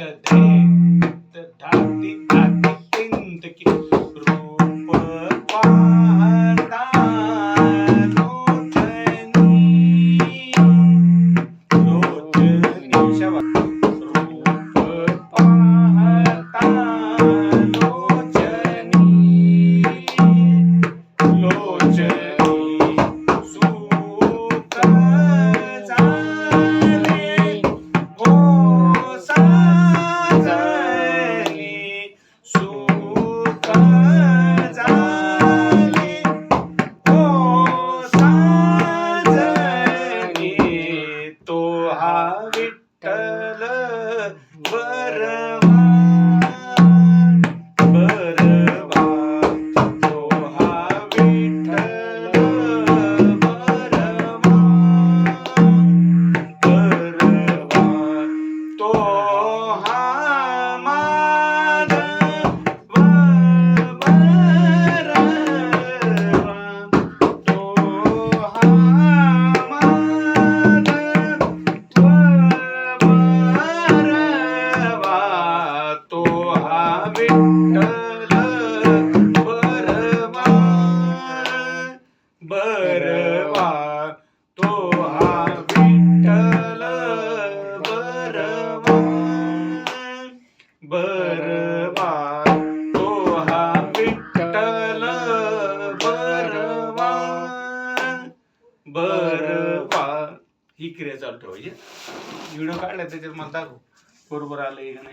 the eh, day. तो हा बरवा तो हा विठ्ठल बरवा. बरवा तो हा विठ्ठल बरवा. बरवा. ही क्रिया चालू ठेवायची. व्हिडिओ काढला त्याच्यात मला दाखव. बरोबर आलं का नाही?